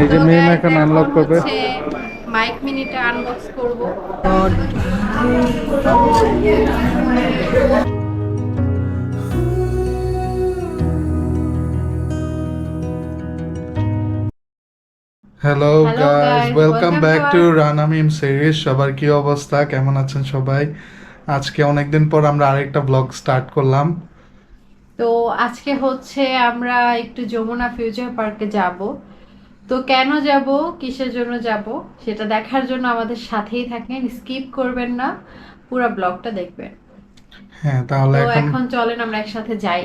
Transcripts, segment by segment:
এই যে guys, এখন আনলক করবে। মাইক মিনিটা আনবক্স করব। Hello guys welcome back to Rana Mim series সবার কি অবস্থা? কেমন আছেন সবাই? আজকে অনেকদিন পর আমরা আরেকটা ব্লগ স্টার্ট করলাম। তো আজকে হচ্ছে আমরা একটু যমুনা ফিউচার পার্কে যাব। তো কেন যাব? কিসের জন্য যাব? সেটা দেখার জন্য আমাদের সাথেই থাকেন স্কিপ করবেন না পুরো ব্লগটা দেখবেন। হ্যাঁ তাহলে এখন চলেন আমরা একসাথে যাই।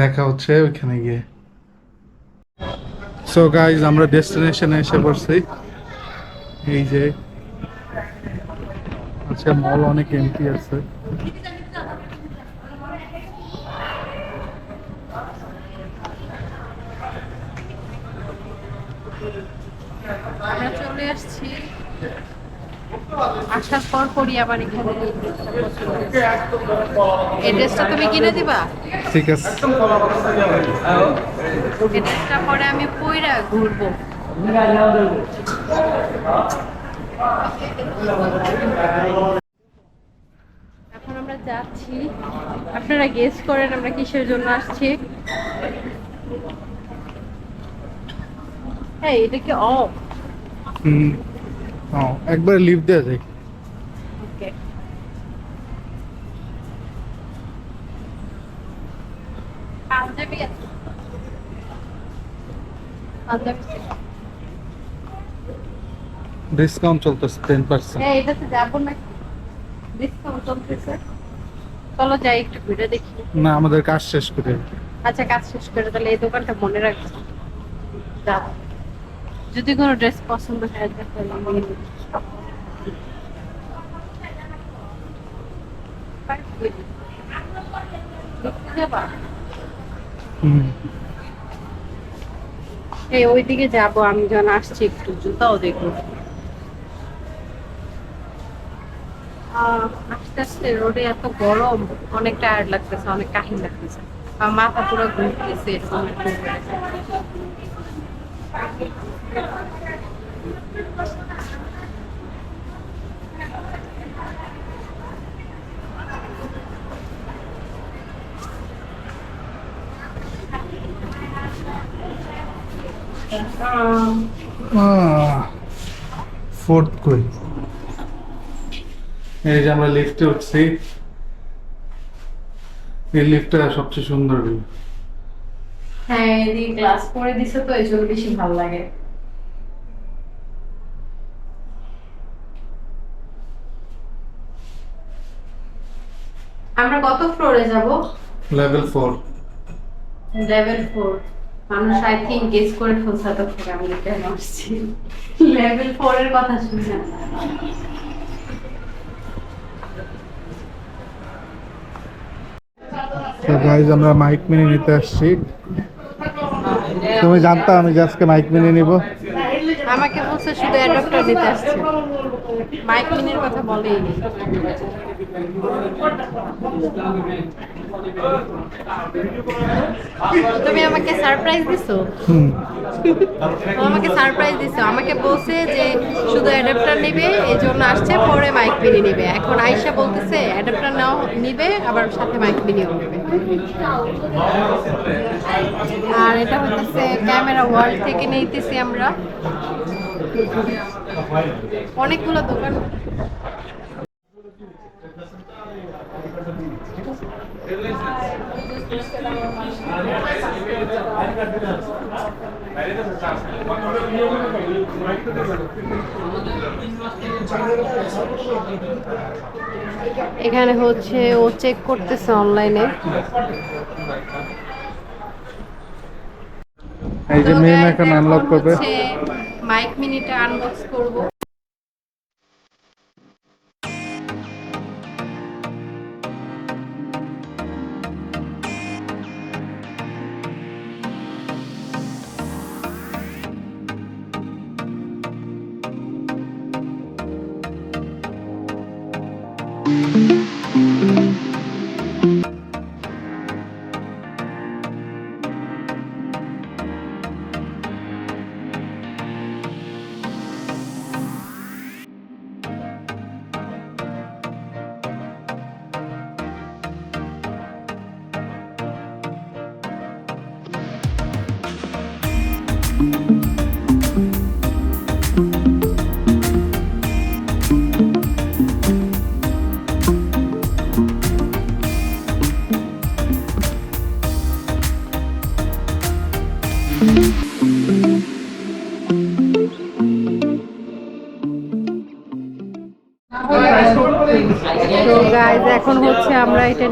দেখা হচ্ছে ওইখানে গিয়ে। সো গাইজ আমরা ডেস্টিনেশনে এসে পড়ছি। এই যে আচ্ছা মল অনেক এমটি আছে আমরা চলে আসছি। আসার পর পরই আবার এখানে এই ড্রেসটা তুমি কিনে দিবা? ঠিক আছে। এই ড্রেসটা পরে আমি পইরা ঘুরবো। এখন আমরা যাচ্ছি। আপনারা গেস করেন আমরা কিসের জন্য আসছি। এই এটা কি অফ? হুম। একবার লিভ দেওয়া যায়। ওকে পাঞ্জাবি আছে পাঞ্জাবি ডিসকাউন্ট চলতেছে টেন পার্সেন্ট এটাতে যাব না। ডিসকাউন্ট চলতেছে। চলো যাই একটু ঘুরে দেখি। না আমাদের কাজ শেষ করে। আচ্ছা কাজ শেষ করে তাহলে এই দোকানটা মনে রাখব যাব যদি কোনো ড্রেস পছন্দ হয় তাহলে এই ওইদিকে যাব আমি যখন আসছি একটু জুতাও দেখব। আস্তে আস্তে রোডে এত গরম অনেক টায়ার্ড লাগতেছে অনেক কাহিল লাগতেছে। আর মাথা পুরো ঘুরতেছে এরকম ফোর্থ কই? এই যে আমরা লিফটে উঠছি। এই লিফটটা সবচেয়ে সুন্দর view। হ্যাঁ এদিকে ক্লাস করে দিছে তো এই জন্য বেশি ভালো লাগে। আমরা কত ফ্লোরে যাব? লেভেল ফোর লেভেল ফোর মানুষ আই থিঙ্ক গেস করে ফেলছে এতক্ষণ আমি কেন আসছি লেভেল ফোর এর কথা শুনে তো গাইজ আমরা মাইক মিনি নিতে আসছি। তুমি জানতা আমি আজকে মাইক মিনি নিব। আমাকে বলছে শুধু অ্যাডাপ্টার দিতে আসছে। মাইক মিনির কথা বলেই তুমি আমাকে সারপ্রাইজ দিছো? ও আমাকে সারপ্রাইজ দিছো। আমাকে বলছে যে শুধু অ্যাডাপ্টার নেবে এই জন্য আসছে পরে মাইক মিনি নেবে। এখন আয়শা বলতেছে অ্যাডাপ্টার নাও নিবে আবার সাথে মাইক মিনিও নেবে। আর এটা হচ্ছে ক্যামেরা ওয়ার্ল্ড থেকে নিতেছি আমরা। অনেকগুলো দোকান। এখানে হচ্ছে ও চেক করতেছে অনলাইনে এই যে মেম এখন আনলক করবে। মাইক মিনিটা আনবক্স করব।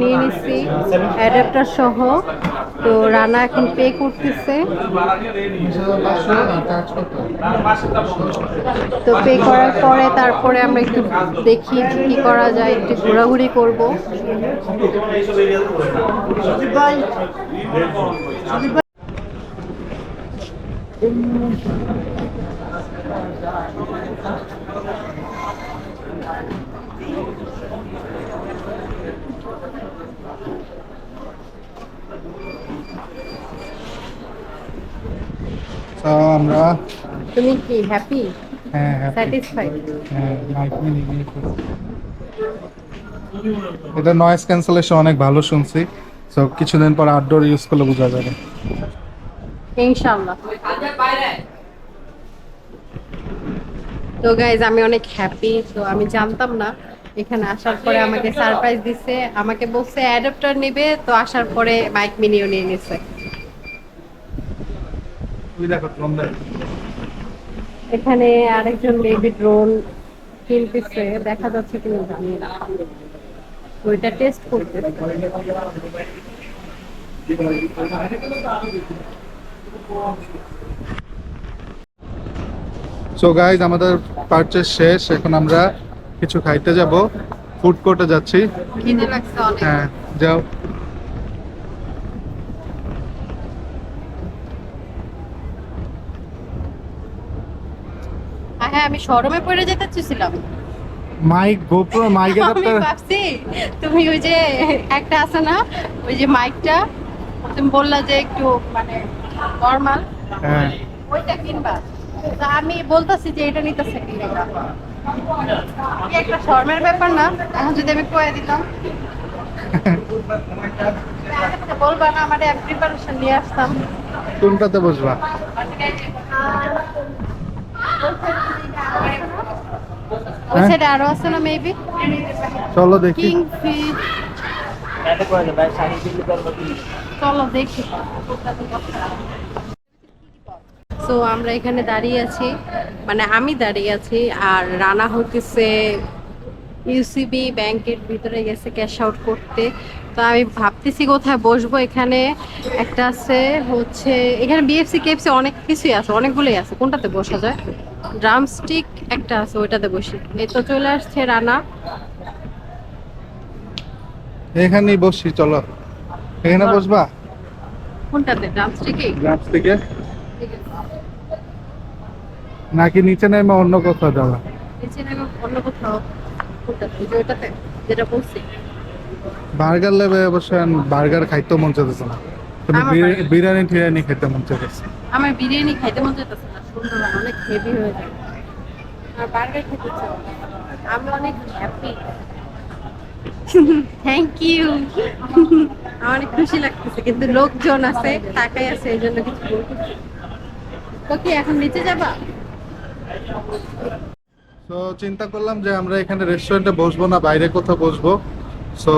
নিয়ে নিচ্ছি অ্যাডাপ্টার সহ। তো রানা এখন পে করতেছে। তো পে করার পরে তারপরে আমরা একটু দেখি কি করা যায়, একটু ঘোরাঘুরি করব। তো আমরা তুমি কি হ্যাপি হ্যাঁ স্যাটিসফাইড হ্যাঁ, নিয়ে এটা নয়েজ ক্যান্সেলেশন অনেক ভালো শুনছি। সো কিছুদিন পর আউটডোর ইউজ করলে বোঝা যাবে। ইনশাআল্লাহ। তো গাইজ আমি অনেক হ্যাপি তো আমি জানতাম না। এখানে আসার পরে আমাকে সারপ্রাইজ দিছে আমাকে বলছে অ্যাডাপ্টার নেবে তো আসার পরে মাইক মিনিও নিয়ে নিছে তুই দেখো ড্রোন দেখ এখানে আরেকজন বেবি ড্রোন কিনতেছে দেখা যাচ্ছে কিনা জানি না। ওইটা টেস্ট করতে সো গাইজ আমাদের পারচেস শেষ এখন আমরা কিছু খাইতে যাব। ফুড কোর্টে যাচ্ছি। খিদে লাগছে অনেক। হ্যাঁ যাও। হ্যাঁ আমি শরমে পড়ে যেতে চেয়েছিলাম মাইক গোপ্রো মাইক অ্যাডাপ্টার ভাবছি তুমি ওই যে একটা আছে না ওই যে মাইকটা তুমি বললা যে একটু মানে নর্মাল হ্যাঁ। ওইটা কিনবা। তা আমি বলতাছি যে এটা নিতেছে কিনা কি একটা শর্মের ব্যাপার না এখন যদি আমি কয়ে দিতাম। বলবা না আমার প্রিপারেশন নিয়ে আসতাম। কোনটাতে বসবা? ওই হ্যাঁ? সাইডে আরও আছে না মেবি চলো দেখি। কিং ফিশ চলো দেখি। সো আমরা এখানে দাঁড়িয়ে আছি। মানে আমি দাঁড়িয়ে আছি আর রানা হইতেছে ইউসিবি ব্যাংকের ভিতরে গেছে ক্যাশ আউট করতে। তো আমি ভাবতেছি কোথায় বসবো এখানে। একটা আছে হচ্ছে এখানে বিএফসি কেএফসি অনেক কিছুই আছে অনেকগুলোই আছে। কোনটাতে বসা যায়? ড্রামস্টিক একটা আছে ওইটাতে বসি। এই তো চলে আসছে রানা। এখানেই বসি চলো। এখানে বসবা? কোনটাতে ড্রামস্টিকে গ্রামস থেকে নাকি নিচে নেমে অন্য কোথাও যাবা? নিচে নামে অন্য কোথাও কোনটাতে? ওইটাতে যেটা বলছি। বার্গার লেবে অবশ্য বার্গার খাইতে মন চাইতেছে না। তুমি আমার বিরিয়ানি টিরিয়ানি খেতে মন চাইতেছে। আমার বিরিয়ানি খাইতে মন চাইতেছে না। সুন্দর অনেক হেভি হয়ে যায়। আর বার্গার খেতে চাই আমি অনেক হ্যাপি থ্যাংক ইউ আমার অনেক খুশি লাগতেছে কিন্তু লোকজন আছে টাকাই আছে এই জন্য কিছু বলতেছি তো কি এখন নিচে যাবা? তো চিন্তা করলাম যে আমরা এখানে রেস্টুরেন্টে বসবো না বাইরে কোথাও বসবো। সো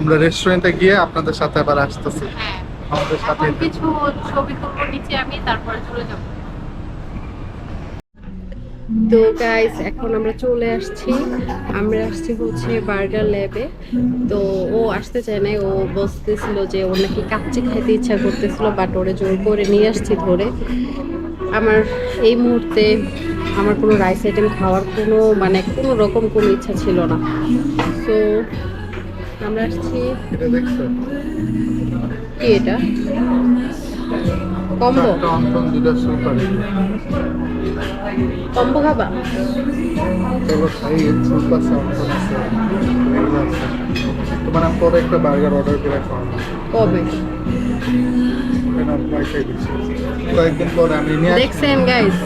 আমরা রেস্টুরেন্টে গিয়ে আপনাদের সাথে আবার আসতেছি। হ্যাঁ। আমাদের সাথে কিছু ছবি তুলবো নিচে আমি তারপরে চলে যাব। তো গাইস এখন আমরা চলে আসছি। আমরা আসছি হচ্ছে বার্গার ল্যাবে তো ও আসতে চায় নাই ও বসতেছিল যে ওর নাকি কাচ্চি খাইতে ইচ্ছা করতেছিল বাট ওরে জোর করে নিয়ে আসছি ধরে। আমার এই মুহূর্তে আমার কোনো রাইস আইটেম খাওয়ার কোনো মানে কোনো রকম কোনো ইচ্ছা ছিল না। তো আমরা আসছি। কি এটা? কম্বো? অন্তন দুটা সুপার কম্বো খাবা? চলো খাই আছে আছে তোমার আমি পরে একটা বার্গার অর্ডার করে খাওয়াবো কবে? কয়েকদিন পরে আমি দেখছেন গাইস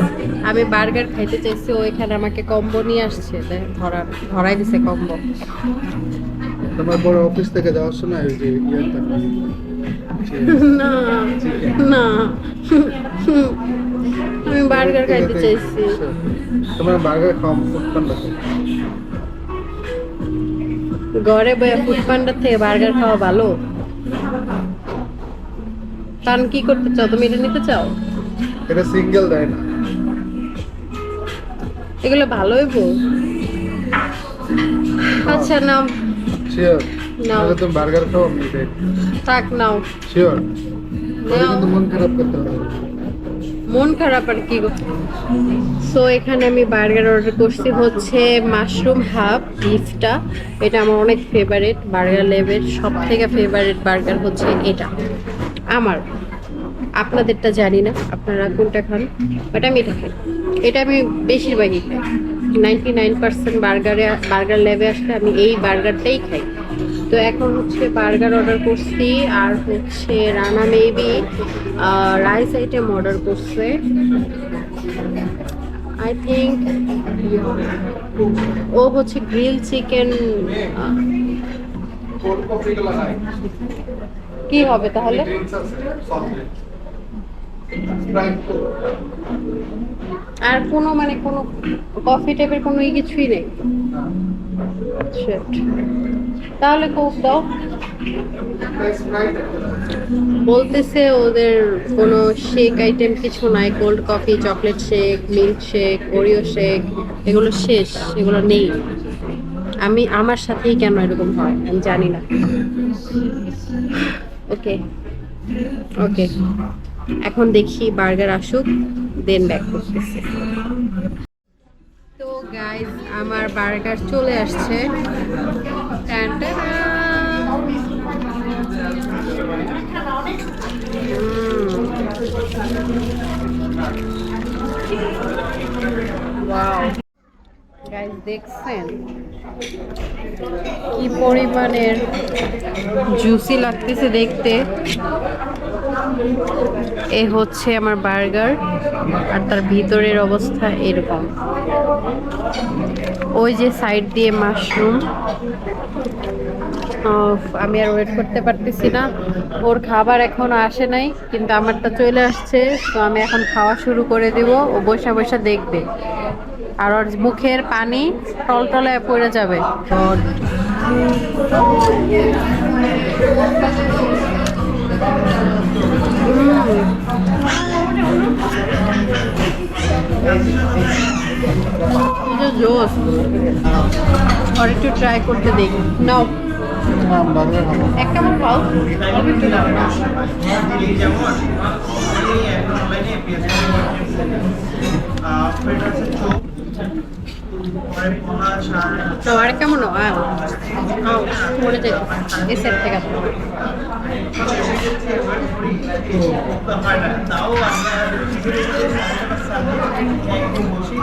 আমি বার্গার খাইতে চাইছি ও এখানে আমাকে কম্বো নিয়ে আসছে। ধরা ধরাই দিছে কম্বো। তোমার বড় অফিস থেকে যাওয়ার সময় ওই যে ইয়েটা না না। আমি বার্গার খাইতে চাইছি। তোমার বার্গার খাওয়া ফুড পান্ডা ঘরে বয়ে ফুড পান্ডার থেকে বার্গার খাওয়া ভালো? কারণ কি করতে চাও? তুমি এটা নিতে চাও? এটা সিঙ্গেল দেয় না। এগুলো ভালোই বল আচ্ছা শিওর নাও তাহলে তুমি বার্গার খাও আমি থাক নাও। শিওর। কিন্তু মন খারাপ করতে হবে। মন খারাপ আর কি সো এখানে আমি বার্গার অর্ডার করছি হচ্ছে মাশরুম হাফ বিফটা এটা আমার অনেক ফেভারিট বার্গার লেভের সব থেকে ফেভারিট বার্গার হচ্ছে এটা। আমার। আপনাদেরটা জানি না আপনারা কোনটা খান? বাট আমি এটা খাই। এটা আমি বেশিরভাগই খাই। নাইনটি নাইন পার্সেন্ট বার্গারে বার্গার লেভে আসলে আমি এই বার্গারটাই খাই। তো এখন হচ্ছে বার্গার অর্ডার করছি আর হচ্ছে Rana maybe rice item order করছে। আই থিঙ্ক ও হচ্ছে গ্রিল চিকেন কি হবে তাহলে? আর কোনো মানে কোনো কফি টাইপের কোনো কিছুই নেই? Shit. তাহলে কোক দাও। বলতেছে ওদের কোনো শেক আইটেম কিছু নাই। Cold coffee chocolate shake milk shake Oreo shake এগুলো শেষ, এগুলো নেই। আমি, আমার সাথেই কেন এরকম হয়? আমি জানি না। ওকে ওকে এখন দেখি বার্গার আসুক দেন ব্যাক করতেছে। আমার বার্গার চলে আসছে। গাইস দেখছেন? কি পরিমাণের জুসি লাগতেছে দেখতে। এ হচ্ছে আমার বার্গার, আর তার ভিতরের অবস্থা এরকম। ওই যে সাইড দিয়ে মাশরুম আমি আর ওয়েট করতে পারতেছি না। ওর খাবার এখনও আসে নাই, কিন্তু আমারটা চলে আসছে, তো আমি এখন খাওয়া শুরু করে দিব। ও বসে বসে দেখবে। আর ওর মুখের পানি টলটলে পড়ে যাবে। জোস আর একটু ট্রাই করতে দেখি। নাও। এক কেমন অল্প একটু নাও যেমন আর কেমন?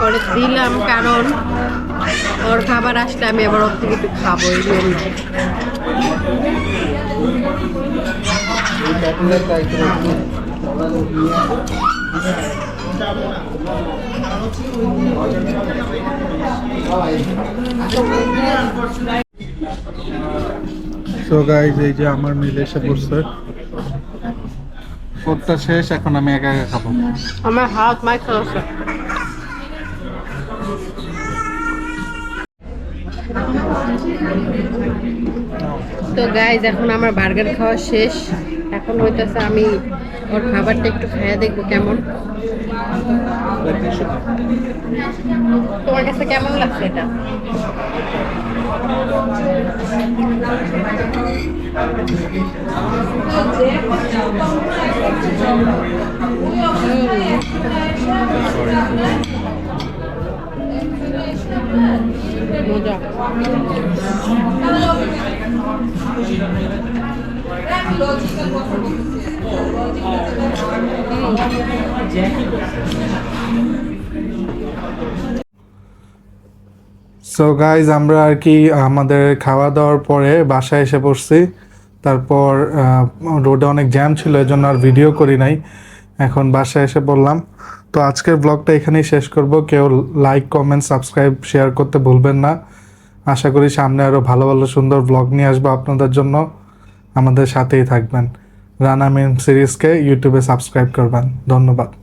পরে দিলাম কারণ ওর খাবার আসলে আমি আবার ওর থেকে একটু খাব, এই জন্য। সো গাইজ এই যে আমার মিল এসে পড়ছে। ওরটা শেষ, এখন আমি একা একা খাব। আমার হাত মাইক্রো আছে তো গাইজ এখন আমার বার্গার খাওয়া শেষ। এখন হইতেছে আমি ওর খাবারটা একটু খাইয়া দেখব কেমন। তোমার কাছে কেমন লাগছে এটা? মজা। সো গাইজ আমরা আর কি আমাদের খাওয়া দাওয়ার পরে বাসায় এসে পড়ছি। তারপর রোডে অনেক জ্যাম ছিল এই জন্য আর ভিডিও করি নাই। এখন বাসায় এসে বললাম তো আজকের ব্লগটা এখানেই শেষ করব। কেউ লাইক কমেন্ট সাবস্ক্রাইব শেয়ার করতে ভুলবেন না। আশা করি সামনে আরও ভালো ভালো সুন্দর ব্লগ নিয়ে আসব আপনাদের জন্য। আমাদের সাথেই থাকবেন। রানা মেম সিরিজকে ইউটিউবে সাবস্ক্রাইব করবেন। ধন্যবাদ।